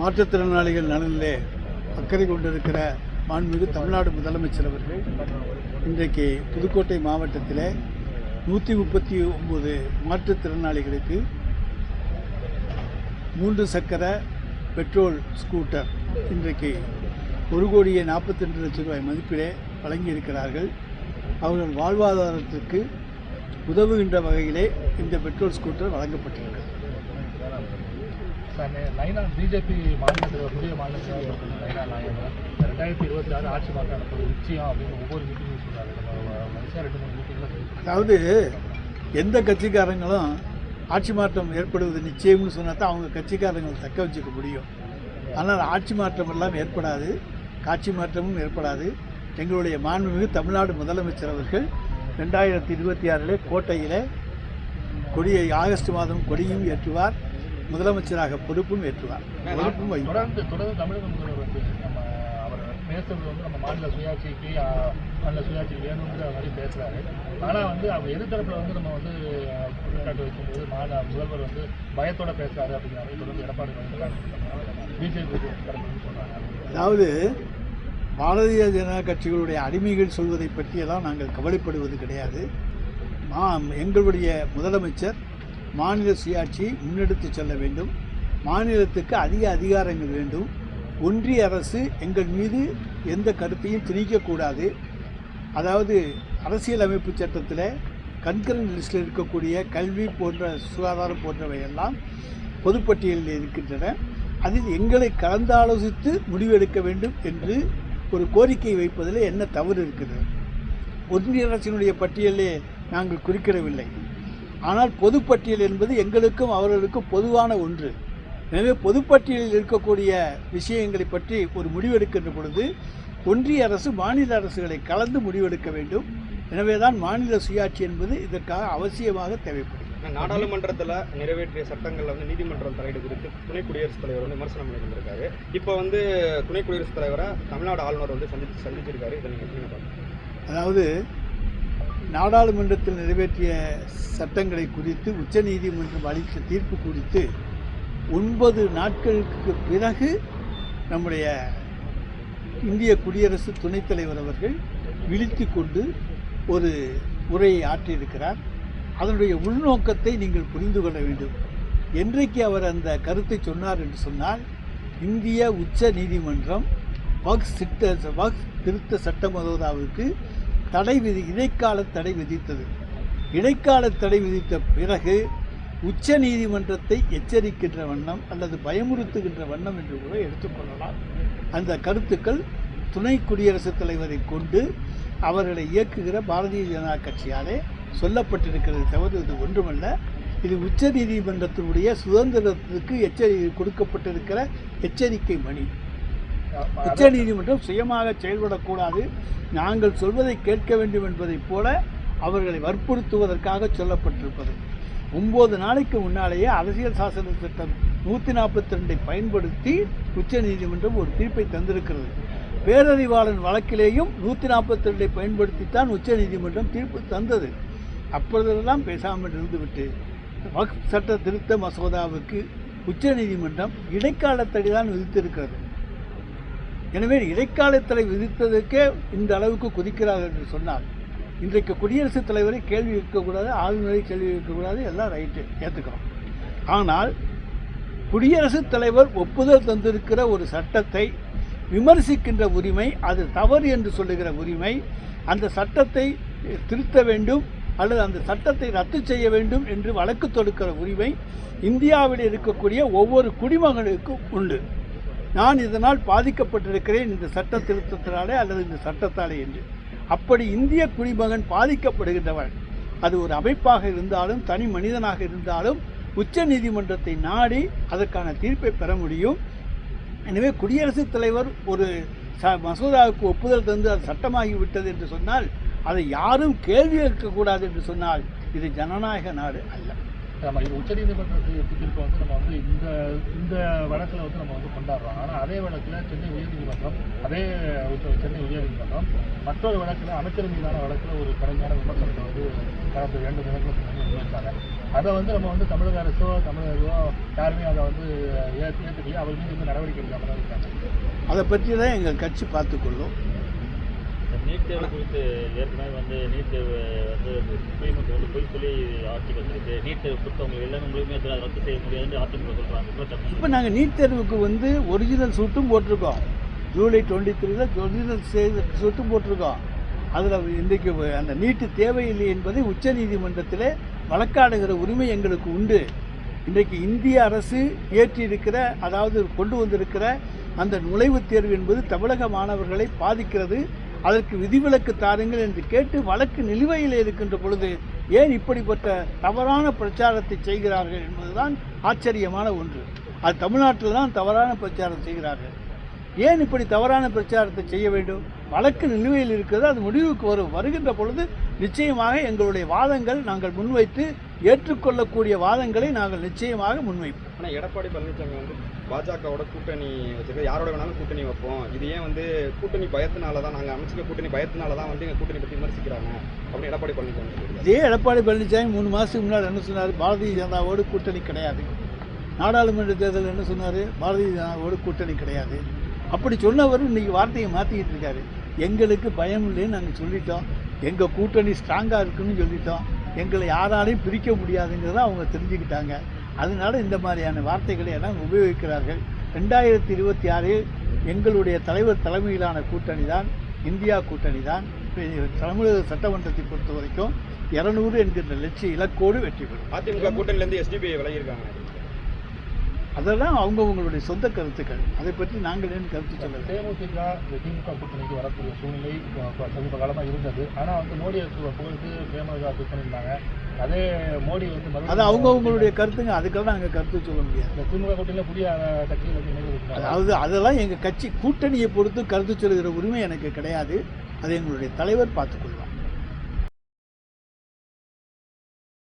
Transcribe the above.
மாற்றுத்திறனாளிகள் நலனிலே அக்கறை கொண்டிருக்கிற மாண்புமிகு தமிழ்நாடு முதலமைச்சர் அவர்கள் இன்றைக்கு புதுக்கோட்டை மாவட்டத்தில் நூற்றி முப்பத்தி ஒம்பது மாற்றுத்திறனாளிகளுக்கு மூன்று சக்கர பெட்ரோல் ஸ்கூட்டர் இன்றைக்கு ஒரு கோடியே நாற்பத்தி ரெண்டு லட்சம் ரூபாய் மதிப்பிலே வழங்கியிருக்கிறார்கள். அவர்கள் வாழ்வாதாரத்திற்கு உதவுகின்ற வகையிலே இந்த பெட்ரோல் ஸ்கூட்டர் வழங்கப்பட்டிருக்கிறது. சார் நைனா பிஜேபி மாநிலத்தில் புதிய மாநிலத்தில் நைனா நாயகம் ரெண்டாயிரத்தி இருபத்தி ஆறு ஆட்சி மாற்றம் நடப்பது நிச்சயம் அப்படின்னு ஒவ்வொரு மீட்டிங்கும் சொல்கிறாரு நம்ம மனுஷன் ரெண்டு மூணு மீட்டிங்கில் அதாவது எந்த கட்சிக்காரங்களும் ஆட்சி மாற்றம் ஏற்படுவது நிச்சயம்னு சொன்னா தான் அவங்க கட்சிக்காரங்களை தக்க வச்சுக்க முடியும். ஆனால் ஆட்சி மாற்றம் எல்லாம் ஏற்படாது காட்சி மாற்றமும் ஏற்படாது. எங்களுடைய மாண்புமிகு தமிழ்நாடு முதலமைச்சர் அவர்கள் ரெண்டாயிரத்தி இருபத்தி ஆறிலே கோட்டையில் கொடியை ஆகஸ்ட் மாதம் கொடியும் ஏற்றுவார். முதலமைச்சராக பொறுப்பும் ஏற்றுவார். பொறுப்பும் தொடர்ந்து தொடர்ந்து தமிழக முதல்வர் வந்து நம்ம அவர் பேசுறது வந்து நம்ம மாநில சுயாட்சிக்கு மாநில சுயாட்சி வேணுங்கிற மாதிரி பேசுறாரு. ஆனால் வந்து அவர் எதிர்த்தரப்புல வந்து நம்ம வந்து குற்றச்சாட்டு வைக்கும்போது மாநில முதல்வர் வந்து பயத்தோட பேசுறாரு அப்படிங்கிற மாதிரி தொடர்ந்து எடப்பாடி பிஜேபி சொல்றாங்க. அதாவது பாரதிய ஜனதா கட்சிகளுடைய அடிமைகள் சொல்வதை பற்றியெல்லாம் நாங்கள் கவலைப்படுவது கிடையாது. மா எங்களுடைய முதலமைச்சர் மாநில சுயாட்சியை முன்னெடுத்து செல்ல வேண்டும். மாநிலத்துக்கு அதிக அதிகாரங்கள் வேண்டும். ஒன்றிய அரசு எங்கள் மீது எந்த கருத்தையும் திணிக்கக்கூடாது அதாவது அரசியலமைப்பு சட்டத்தில் கண்கரன் லிஸ்டில் இருக்கக்கூடிய கல்வி போன்ற சுகாதாரம் போன்றவையெல்லாம் பொதுப்பட்டியலில் இருக்கின்றன. அதில் எங்களை கலந்தாலோசித்து முடிவெடுக்க வேண்டும் என்று ஒரு கோரிக்கை வைப்பதில் என்ன தவறு இருக்கிறது? ஒன்றிய அரசினுடைய பட்டியலே நாங்கள் குறிக்கிடவில்லை ஆனால் பொதுப்பட்டியல் என்பது எங்களுக்கும் அவர்களுக்கும் பொதுவான ஒன்று. எனவே பொதுப்பட்டியலில் இருக்கக்கூடிய விஷயங்களை பற்றி ஒரு முடிவெடுக்கின்ற பொழுது ஒன்றிய அரசு மாநில அரசுகளை கலந்து முடிவெடுக்க வேண்டும். எனவே தான் மாநில சுயாட்சி என்பது இதற்காக அவசியமாக தேவைப்படும் நாடாளுமன்றத்தில் நிறைவேற்றிய சட்டங்கள்ல வந்து நீதிமன்றம் தலையீடு குறித்து துணை குடியரசுத் தலைவர் வந்து விமர்சனம் பண்ணியிருந்திருக்காரு. இப்போ வந்து துணை குடியரசுத் தலைவரை தமிழ்நாடு ஆளுநர் வந்து சந்திச்சு சந்திச்சிருக்காரு. இதை நீங்கள் அதாவது நாடாளுமன்றத்தில் நிறைவேற்றிய சட்டங்களை குறித்து உச்சநீதிமன்றம் அளித்த தீர்ப்பு குறித்து ஒன்பது நாட்களுக்கு பிறகு நம்முடைய இந்திய குடியரசு துணைத் தலைவர் அவர்கள் விழித்து கொண்டு ஒரு உரையை ஆற்றியிருக்கிறார். அதனுடைய உள்நோக்கத்தை நீங்கள் புரிந்து கொள்ள வேண்டும். என்றைக்கு அவர் அந்த கருத்தை சொன்னார் என்று சொன்னால் இந்திய உச்ச நீதிமன்றம் வக்ஸ் சிட்ட வக்ஸ் திருத்த சட்ட மசோதாவுக்கு தடை விதி இடைக்கால தடை விதித்தது. இடைக்கால தடை விதித்த பிறகு உச்ச நீதிமன்றத்தை எச்சரிக்கின்ற வண்ணம் அல்லது பயமுறுத்துகின்ற வண்ணம் என்று கூட எடுத்துக்கொள்ளலாம் அந்த கருத்துக்கள் துணை குடியரசுத் தலைவரை கொண்டு அவர்களை இயக்குகிற பாரதிய ஜனதா கட்சியாலே சொல்லப்பட்டிருக்கிறது தவிர இது ஒன்றுமல்ல. இது உச்ச நீதிமன்றத்தினுடைய சுதந்திரத்துக்கு எச்சரி கொடுக்கப்பட்டிருக்கிற எச்சரிக்கை மணி உச்ச நீதிமன்றம் சுயமாக செயல்படக்கூடாது. நாங்கள் சொல்வதை கேட்க வேண்டும் என்பதைப் போல அவர்களை வற்புறுத்துவதற்காக சொல்லப்பட்டிருப்பது. ஒம்பது நாளைக்கு முன்னாலேயே அரசியல் சாசன திட்டம் நூற்றி நாற்பத்தி ரெண்டை பயன்படுத்தி உச்ச நீதிமன்றம் ஒரு தீர்ப்பை தந்திருக்கிறது. பேரறிவாளன் வழக்கிலேயும் நூற்றி நாற்பத்தி ரெண்டை பயன்படுத்தித்தான் உச்ச நீதிமன்றம் தீர்ப்பு தந்தது. அப்பொழுதெல்லாம் பேசாமல் இருந்துவிட்டு வக்ஃப் சட்ட திருத்த மசோதாவுக்கு உச்ச நீதிமன்றம் இடைக்கால தடைதான் விதித்திருக்கிறது. எனவே இடைக்கால விதித்ததற்கே இந்த அளவுக்கு குதிக்கிறார்கள் என்று சொன்னார் இன்றைக்கு குடியரசுத் தலைவரை கேள்வி கேட்கக்கூடாது ஆளுநரை கேள்வி கேட்கக்கூடாது எல்லாம் ரைட்டு ஏற்றுக்கிறோம் ஆனால் குடியரசுத் தலைவர் ஒப்புதல் தந்திருக்கிற ஒரு சட்டத்தை விமர்சிக்கின்ற உரிமை அது தவறு என்று சொல்லுகிற உரிமை அந்த சட்டத்தை திருத்த வேண்டும் அல்லது அந்த சட்டத்தை ரத்து செய்ய வேண்டும் என்று வழக்கு தொடுக்கிற உரிமை இந்தியாவில் இருக்கக்கூடிய ஒவ்வொரு குடிமகனுக்கும் உண்டு. நான் இதனால் பாதிக்கப்பட்டிருக்கிறேன் இந்த சட்ட திருத்தத்தினாலே அல்லது இந்த சட்டத்தாலே என்று. அப்படி இந்திய குடிமகன் பாதிக்கப்படுகின்றவன். அது ஒரு அமைப்பாக இருந்தாலும் தனி மனிதனாக இருந்தாலும் உச்ச நீதிமன்றத்தை நாடி அதற்கான தீர்ப்பை பெற முடியும். எனவே குடியரசுத் தலைவர் ஒரு ச மசோதாவுக்கு ஒப்புதல் தந்து அது சட்டமாகிவிட்டது என்று சொன்னால் அதை யாரும் கேள்வி எடுக்கக்கூடாது என்று சொன்னால் இது ஜனநாயக நாடு அல்ல. நம்ம இது உச்சநீதிமன்றத்துக்கு தீர்ப்பை வந்து நம்ம வந்து இந்த இந்த வழக்கில் வந்து நம்ம வந்து கொண்டாடுறோம். ஆனால் அதே வழக்கில் சென்னை உயர்நீதிமன்றம் அதே சென்னை உயர்நீதிமன்றம் மற்றொரு வழக்கில் அமைச்சர் மீதான வழக்கில் ஒரு கடுமையான விமர்சனத்தை வந்து கடந்த இரண்டு தினங்களுக்கு முன்னாடி அதை வந்து நம்ம வந்து தமிழக அரசோ தமிழகோ யாருமே அதை வந்து ஏற்று ஏற்றுக்கலையே அவர் மீது வந்து நடவடிக்கை எடுக்காமல் தான் இருக்காங்க. அதை பற்றி தான் எங்கள் கட்சி பார்த்துக்கொள்ளும். நீட் தேர்வு குறித்து ஏற்கனவே வந்து நீட் தேர்வு வந்து சுப்ரீம் வந்து பொய் சொல்லி ஆட்சிக்கு வந்திருக்கு நீட் தேர்வு கொடுத்தவங்க எல்லாமே முழுமையாக அதை ரத்து செய்ய முடியாதுன்னு அதிமுக சொல்கிறாங்க இப்போ நாங்கள் நீட் தேர்வுக்கு வந்து ஒரிஜினல் சூட்டும் போட்டிருக்கோம். ஜூலை டுவெண்ட்டி த்ரீல ஒரிஜினல் சூட்டும் போட்டிருக்கோம். அதில் இன்றைக்கு அந்த நீட்டு தேவையில்லை என்பதை உச்சநீதிமன்றத்தில் வழக்காடுகிற உரிமை எங்களுக்கு உண்டு. இன்றைக்கு இந்திய அரசு ஏற்றியிருக்கிற அதாவது கொண்டு வந்திருக்கிற அந்த நுழைவுத் தேர்வு என்பது தமிழக மாணவர்களை பாதிக்கிறது. அதற்கு விதிவிலக்கு தாருங்கள் என்று கேட்டு வழக்கு நிலுவையில் இருக்கின்ற பொழுது ஏன் இப்படிப்பட்ட தவறான பிரச்சாரத்தை செய்கிறார்கள் என்பதுதான் ஆச்சரியமான ஒன்று. அது தமிழ்நாட்டில் தான் தவறான பிரச்சாரம் செய்கிறார்கள். ஏன் இப்படி தவறான பிரச்சாரத்தை செய்ய வேண்டும்? வழக்கு நிலுவையில் இருக்கிறது அது முடிவுக்கு வரும் வருகின்ற பொழுது நிச்சயமாக எங்களுடைய வாதங்கள் நாங்கள் முன்வைத்து ஏற்றுக்கொள்ளக்கூடிய வாதங்களை நாங்கள் நிச்சயமாக முன்வைப்போம். ஆனால் எடப்பாடி பழனிசாமி வந்து பாஜகவோட கூட்டணி வச்சிருக்க. யாரோட வேணாலும் கூட்டணி வைப்போம். இது ஏன் வந்து கூட்டணி பயத்தினால தான் நாங்கள் அமைச்சிக்க கூட்டணி பயத்தினால தான் வந்து எங்கள் கூட்டணி பற்றி விமர்சிக்கிறாங்க அப்படின்னு எடப்பாடி பழனிசாமி இதே எடப்பாடி பழனிசாமி மூணு மாதத்துக்கு முன்னாடி என்ன சொன்னார்? பாரதிய ஜனதாவோடு கூட்டணி கிடையாது. நாடாளுமன்ற தேர்தல் என்ன சொன்னார்? பாரதிய ஜனதாவோடு கூட்டணி கிடையாது. அப்படி சொன்னவர் இன்றைக்கி வார்த்தையை மாற்றிக்கிட்டு இருக்காரு. எங்களுக்கு பயம் இல்லைன்னு நாங்கள் சொல்லிட்டோம். எங்கள் கூட்டணி ஸ்ட்ராங்காக இருக்குன்னு சொல்லிட்டோம். எங்களை யாராலையும் பிரிக்க முடியாதுங்கிறத அவங்க தெரிஞ்சுக்கிட்டாங்க. அதனால இந்த மாதிரியான வார்த்தைகளை எல்லாம் உபயோகிக்கிறார்கள். ரெண்டாயிரத்தி இருபத்தி ஆறில் எங்களுடைய தலைவர் தலைமையிலான கூட்டணி தான் இந்தியா கூட்டணி தான் தமிழக சட்டமன்றத்தை பொறுத்த வரைக்கும் இரநூறு என்கின்ற லட்சிய இலக்கோடு வெற்றி பெறும். அதிமுக கூட்டணியிலேருந்து எஸ்டிபிஐ விலகியிருக்காங்க. அதெல்லாம் அவங்கவங்களுடைய சொந்த கருத்துக்கள். அதை பற்றி நாங்கள் ஏன் கருத்து சொல்லலை? தேமுதிக திமுக கூட்டணிக்கு வரக்கூடிய சூழ்நிலை சமீப காலமாக இருந்தது. ஆனால் வந்து மோடியை பு- புகழ்ந்து தேமுதிக கூட்டணி இருந்தாங்க அதே மோடி வந்து அது அவங்கவங்களுடைய கருத்துங்க. அதுக்கெல்லாம் நாங்கள் கருத்து சொல்ல முடியாது. இந்த திமுக கூட்டணியில் புதிய இருக்கிறாங்க. அதாவது அதெல்லாம் எங்கள் கட்சி கூட்டணியை பொறுத்து கருத்து சொல்கிற உரிமை எனக்கு கிடையாது. அதை எங்களுடைய தலைவர் பார்த்துக்கொள்வார்